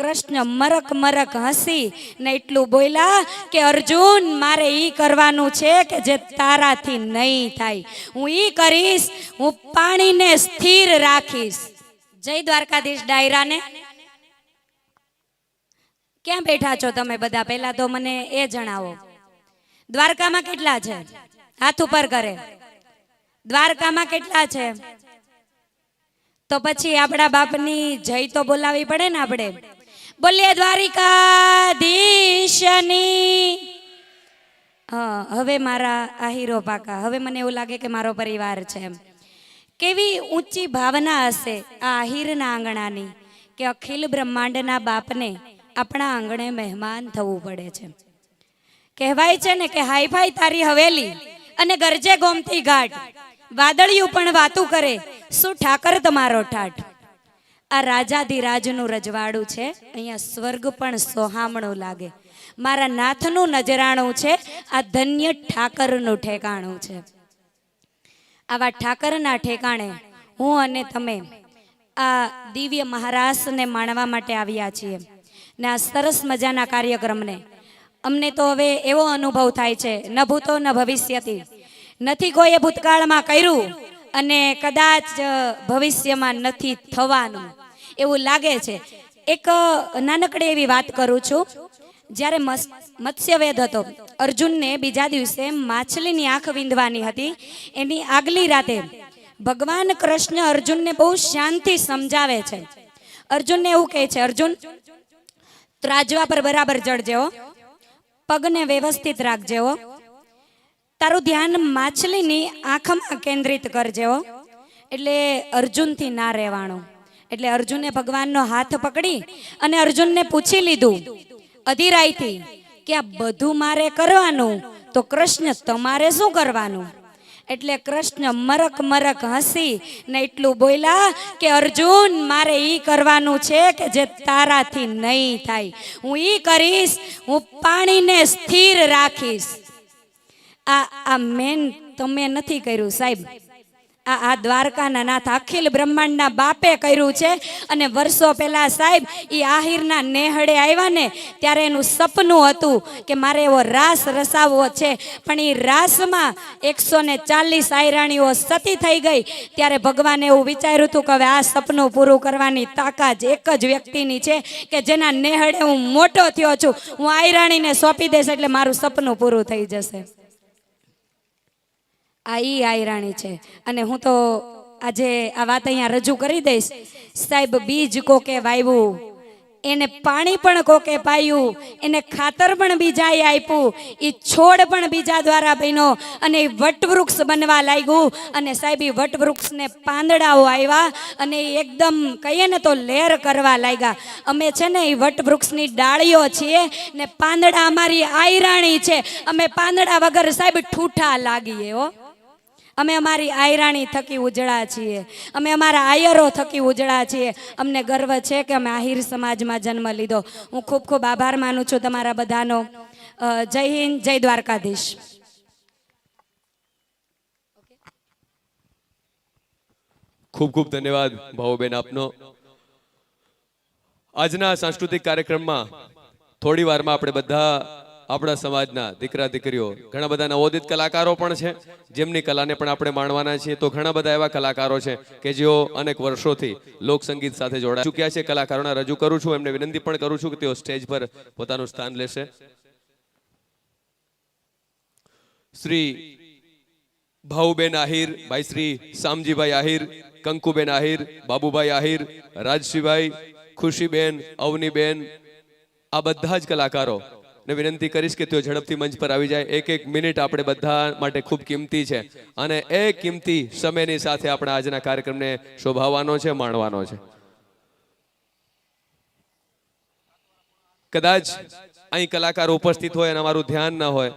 કૃષ્ણ મરક મરક હસી ને એટલું બોલ્યા કે, અર્જુન, મારે ઈ કરવાનું છે કે જે તારાથી નહીં થાય. હું ઈ કરીશ, હું પાણીને સ્થિર રાખીશ. જય દ્વારકાધીશ ડાયરાને. ક્યાં બેઠા છો તમે બધા? પહેલા તો મને એ જણાવો. દ્વારકામાં કેટલા છે? હાથ ઉપર કરે. દ્વારકામાં કેટલા છે? તો પછી આપણા બાપની જય તો બોલાવી પડે ને આપણે. બોલીએ દ્વારિકાધીશની. હવે મારા આ હીરો પાકા. હવે મને એવું લાગે કે મારો પરિવાર છે એમ. કેવી ઊંચી ભાવના હશે આ આહિરના આંગણાની કે અખિલ બ્રહ્માંડના બાપને આપણા આંગણે મહેમાન થવું પડે છે. કહેવાય છે ને કે હાઈ ફાઈ તારી હવેલી અને ગરજે ગોમતી ઘાટ. વાદળિયું પણ વાતું કરે, શું ઠાકર તમારો ઠાઠ આ રાજાધિરાજનું રજવાડું છે. અહીંયા સ્વર્ગ પણ સોહામણું લાગે. મારા નાથનું નજરાણું છે, આ ધન્ય ઠાકરનું ઠેકાણું છે. આવા ઠાકરના ઠેકાણે હું અને તમે આ દિવ્ય મહારાસને માણવા માટે આવ્યા છીએ ને આ સરસ મજાના કાર્યક્રમને. અમને તો હવે એવો અનુભવ થાય છે, ન ભૂતો ન ભવિષ્યથી નથી કોઈએ ભૂતકાળમાં કર્યું અને કદાચ ભવિષ્યમાં નથી થવાનું. એવું લાગે છે. એક નાનકડી એવી વાત કરું છું. જ્યારે મત્સ્યવેદ હતો, અર્જુનને બીજા દિવસે માછલીની આંખ વિંધવાની હતી. એની આગલી રાતે ભગવાન કૃષ્ણ અર્જુનને બહુ શાંતિ સમજાવે છે. અર્જુનને એવું કહે છે, અર્જુન, ત્રાજવા પર બરાબર ચડજે હો. પગને વ્યવસ્થિત રાખજેવો તારું ધ્યાન માછલીની આંખમાં કેન્દ્રિત કરજેવો એટલે અર્જુનથી ના રહેવાનું. એટલે અર્જુને ભગવાનનો હાથ પકડી અને અર્જુનને પૂછી લીધું અધિરાયથી કે આ બધું મારે કરવાનું? તો કૃષ્ણ તમારે શું કરવાનું? એટલે કૃષ્ણ મરક મરક હસી ને એટલું બોલ્યા કે, અર્જુન, મારે ઈ કરવાનું છે કે જે તારાથી નહીં થાય. હું ઈ કરીશ, હું પાણીને સ્થિર રાખીશ. આ આ મેન તમે નથી કર્યું સાહેબ. આ આ દ્વારકાના નાથ અખિલ બ્રહ્માંડના બાપે કર્યું છે. અને વર્ષો પહેલાં સાહેબ એ આહિરના નેહડે આવ્યા ને, ત્યારે એનું સપનું હતું કે મારે એવો રાસ રસાવવો છે. પણ એ રાસમાં એકસો ને ચાલીસ આયરાણીઓ સતી થઈ ગઈ. ત્યારે ભગવાને એવું વિચાર્યું હતું કે હવે આ સપનું પૂરું કરવાની તાકાત એક જ વ્યક્તિની છે કે જેના નેહડે હું મોટો થયો છું. હું આયરાણીને સોંપી દઈશ એટલે મારું સપનું પૂરું થઈ જશે. આ ઈ આયરાણી છે. અને હું તો આજે આ વાત અહીંયા રજૂ કરી દઈશ. સાહેબ, બીજ કોકે વાવ્યું એને પાણી પણ કોકે પાયું, એને ખાતર પણ બીજાએ આપ્યું એ છોડ પણ બીજા દ્વારા બન્યો, અને એ વટવૃક્ષ બનવા લાગ્યું, અને સાહેબ એ વટવૃક્ષને પાંદડાઓ આવ્યા અને એ એકદમ કહીએ ને તો લેર કરવા લાગ્યા. અમે છે ને એ વટવૃક્ષની ડાળીઓ છીએ, ને પાંદડા અમારી આયરાણી છે. અમે પાંદડા વગર સાહેબ ઠૂઠા લાગીએ હો. અમે અમારી આયરાણી થકી ઉજળા છીએ. અમે અમારા આયરો થકી ઉજળા છીએ. અમને ગર્વ છે કે અમે આહિર સમાજમાં જન્મ લીધો. હું ખૂબ ખૂબ આભાર માનું છું તમારા બધાનો. જય હિન્દ, જય દ્વારકાધીશ. ખૂબ ખૂબ ધન્યવાદ, ભાવુબેન આપનો. આજના સાંસ્કૃતિક કાર્યક્રમમાં થોડી વારમાં આપણે બધા આપણા સમાજના દીકરા દીકરીઓ ઘણા બધા નવોદિત કલાકારો પણ છે. જેમની કલાને પણ આપણે માણવાના છીએ તો ઘણા બધા એવા કલાકારો છે કે જેઓ અનેક વર્ષોથી લોકસંગીત સાથે જોડાઈ ચૂક્યા છે. કલાકારોને રજૂ કરું છું, એમને વિનંતી પણ કરું છું કે તેઓ સ્ટેજ પર પોતાનું સ્થાન લેશે. શ્રી ભાઉબેન આહિર, ભાઈ શ્રી શામજીભાઈ આહિર, કંકુબેન આહિર, બાબુભાઈ આહિર, રાજશીભાઈ, ખુશીબેન, અવનીબેન, આ બધા જ કલાકારો ને વિનંતી કરીશ કે તેઓ ઝડપથી મંચ પર આવી જાય. એક એક મિનિટ આપણે બધા માટે ખૂબ કિંમતી છે. અને એ કિંમતી સમયની સાથે આપણે આજના કાર્યક્રમને શોભાવવાનો છે, માણવાનો છે. કદાચ અહીં કલાકાર ઉપસ્થિત હોય અને અમારું ધ્યાન ન હોય.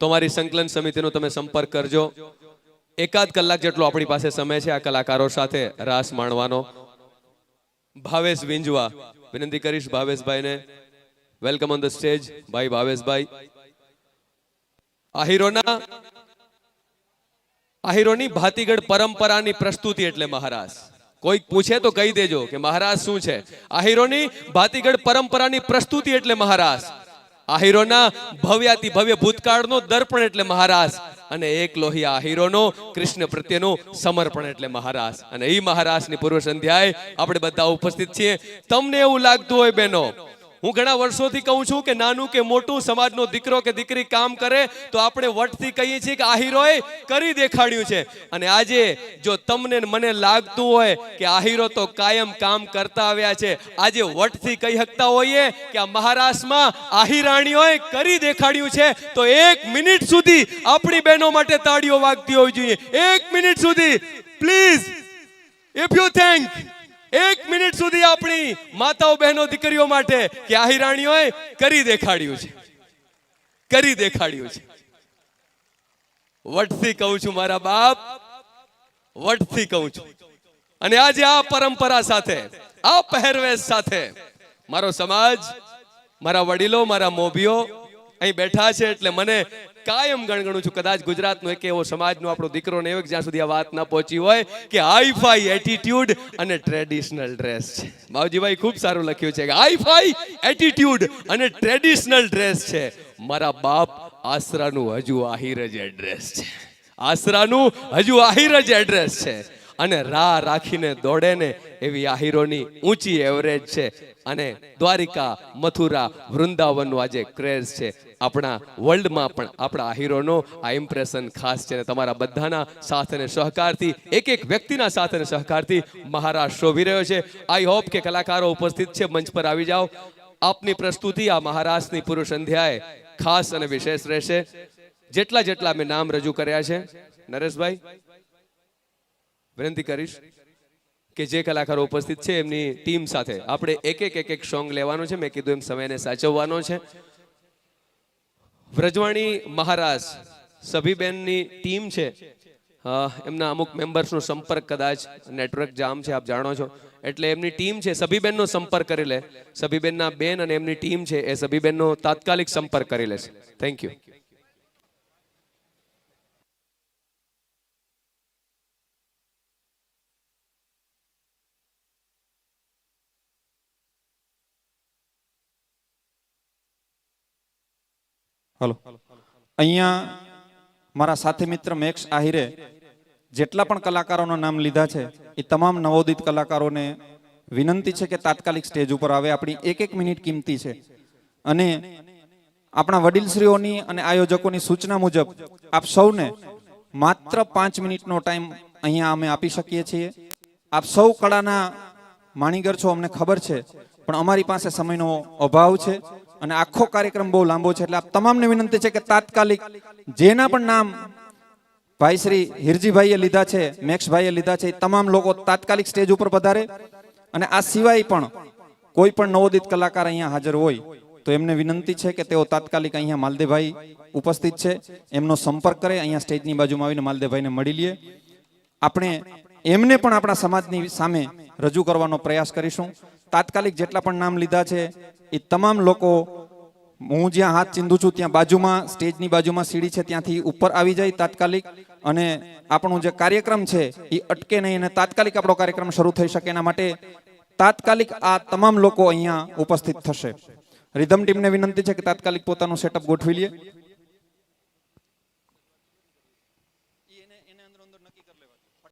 તો અમારી સંકલન સમિતિનો તમે સંપર્ક કરજો. એકાદ કલાક જેટલો આપણી પાસે સમય છે આ કલાકારો સાથે રાસ માણવાનો. ભાવેશ વિંજવા. વિનંતી કરીશ ભાવેશભાઈને. વેલકમ ઓન ધ સ્ટેજ ભાઈ ભાવેશભાઈ. આહિરોના, આહિરોની ભાતીગઢ પરંપરાની પ્રસ્તુતિ એટલે મહારાજ. કોઈક પૂછે તો કહી દેજો કે મહારાજ શું છે? આહિરોની ભાતીગઢ પરંપરાની પ્રસ્તુતિ એટલે મહારાજ. આહિરોના ભવ્યાતિ ભવ્ય ભૂતકાળનો દર્પણ એટલે મહારાજ. અને એક લોહી આ હીરોનો, કૃષ્ણ પ્રત્યેનું સમર્પણ એટલે મહારાજ. અને એ મહારાજની પૂર્વ સંધ્યાએ આપણે બધા ઉપસ્થિત છીએ. તમને એવું લાગતું હોય બેનો હું ઘણા વર્ષોથી કહું છું કે નાનું કે મોટું, સમાજનો દીકરો કે દીકરી કામ કરે, તો આપણે વટથી કહીએ છીએ કે આહિરોએ કરી દેખાડ્યું છે. અને આજે જો તમને મને લાગતું હોય કે આહિરો તો કાયમ કામ કરતા આવ્યા છે, આજે વટથી કહી શકતા હોઈએ કે આ મહારાષ્ટ્રમાં આહિરાણીઓએ કરી દેખાડ્યું છે, તો એક મિનિટ સુધી આપણી બહેનો માટે તાળીઓ વાગતી હોવી જોઈએ. એક મિનિટ સુધી, પ્લીઝ ઇફ યુ થેન્ક એક મિનિટ સુધી આપણી માતાઓ બહેનો દીકરીઓ માટે કે આહિરાણીઓએ કરી દેખાડ્યું છે. કરી દેખાડ્યું છે. વટથી કહું છું મારા બાપ, વટથી કહું છું. અને આજે આ પરંપરા સાથે, આ પહેરવેશ સાથે મારો સમાજ, મારા વડીલો, મારા મોભીઓ અહીં બેઠા છે એટલે મને કાયમ ગણગણું છું. કદાચ ગુજરાતનો એક એવો સમાજનો આપણો દીકરો ને જ્યાં સુધી આ વાત ના પહોંચી હોય કે હાઈફાઈ એટીટ્યુડ અને ટ્રેડિશનલ ડ્રેસ છે. બાવજીભાઈ ખૂબ સારું લખ્યું છે કે હાઈફાઈ એટીટ્યુડ અને ટ્રેડિશનલ ડ્રેસ છે. મારા બાપ આસરાનું હજુ આહિર જ એડ્રેસ છે. આસરાનું હજુ આહિર જ એડ્રેસ છે. અને રાહ રાખીને દોડે ને એવી આહિરોની ઊંચી એવરેજ છે. અને દ્વારિકા, મથુરા, વૃંદાવનનો આજે ક્રેઝ છે. આપણા વર્લ્ડમાં પણ, આપણા હીરોનો આ ઇમ્પ્રેશન ખાસ છે તમારા બધાના સાથ અને સહકારથી એક એક વ્યક્તિના સાથ અને સહકારથી મહારાષ્ટ્ર શોભી રહ્યો છે. આઈ હોપ કે કલાકારો ઉપસ્થિત છે, મંચ પર આવી જાઓ. આપની પ્રસ્તુતિ આ મહારાષ્ટ્રની પૂર્વ સંધ્યાએ ખાસ અને વિશેષ રહેશે. જેટલા જેટલા મેં નામ રજૂ કર્યા છે, નરેશભાઈ, વિનંતી કરીશ કે જે કલાકારો ઉપસ્થિત છે, એમની ટીમ સાથે આપણે એક એક એક એક સોંગ લેવાનો છે. મેં કીધું એમ સમયને સાચવવાનો છે. વ્રજવાણી મહારાજ, સભીબેનની ટીમ છે. એમના અમુક મેમ્બર્સનો સંપર્ક કદાચ નેટવર્ક જામ છે, આપ જાણો છો. એટલે એમની ટીમ છે, સભીબેનનો સંપર્ક કરી લે. સભીબેનના બેન અને એમની ટીમ છે, એ સભીબેનનો તાત્કાલિક સંપર્ક કરી લેશે. Thank you hello. અહીંયા મારા સાથી મિત્ર મેક્ષ આહિરે જેટલા પણ કલાકારોના નામ લીધા છે, એ તમામ નવોદિત કલાકારોને વિનંતી છે કે તાત્કાલિક સ્ટેજ ઉપર આવે. આપણી એક એક મિનિટ કિંમતી છે. અને આપણા વડીલશ્રીઓની અને આયોજકોની સૂચના મુજબ આપ સૌને માત્ર પાંચ મિનિટનો ટાઈમ અહીંયા અમે આપી શકીએ છીએ. આપ સૌ કળાના માણીગર છો, અમને ખબર છે. પણ અમારી પાસે સમયનો અભાવ છે. અને આખો કાર્યક્રમ બહુ લાંબો છે, એટલે આપ તમામને વિનંતી છે કે તાત્કાલિક જેના પણ નામ ભાઈ શ્રી હિરજીભાઈએ લીધા છે, મેક્ષભાઈએ લીધા છે તમામ લોકો તાત્કાલિક સ્ટેજ ઉપર પધારે. અને આ સિવાય પણ કોઈ પણ નવોદિત કલાકાર અહીંયા હાજર હોય, તો એમને વિનંતી છે કે તેઓ તાત્કાલિક અહીંયા માલદેભાઈ ઉપસ્થિત છે, એમનો સંપર્ક કરે, અહીંયા સ્ટેજની બાજુમાં આવીને માલદેભાઈને મળી લઈએ આપણે એમને પણ આપણા સમાજની સામે રજૂ કરવાનો પ્રયાસ કરીશું. તાત્કાલિક જેટલા પણ નામ લીધા છે, એ તમામ લોકો હું જ્યાં હાથ ચીંધું છું, ત્યાં બાજુમાં, સ્ટેજની બાજુમાં સીડી છે, ત્યાંથી ઉપર આવી જાય તાત્કાલિક. અને આપણું જે કાર્યક્રમ છે, એ અટકે નહીં અને તાત્કાલિક આપણો કાર્યક્રમ શરૂ થઈ શકે એના માટે તાત્કાલિક આ તમામ લોકો અહીંયા ઉપસ્થિત થશે. રિધમ ટીમને વિનંતી છે કે તાત્કાલિક પોતાનું સેટઅપ ગોઠવી લઈએ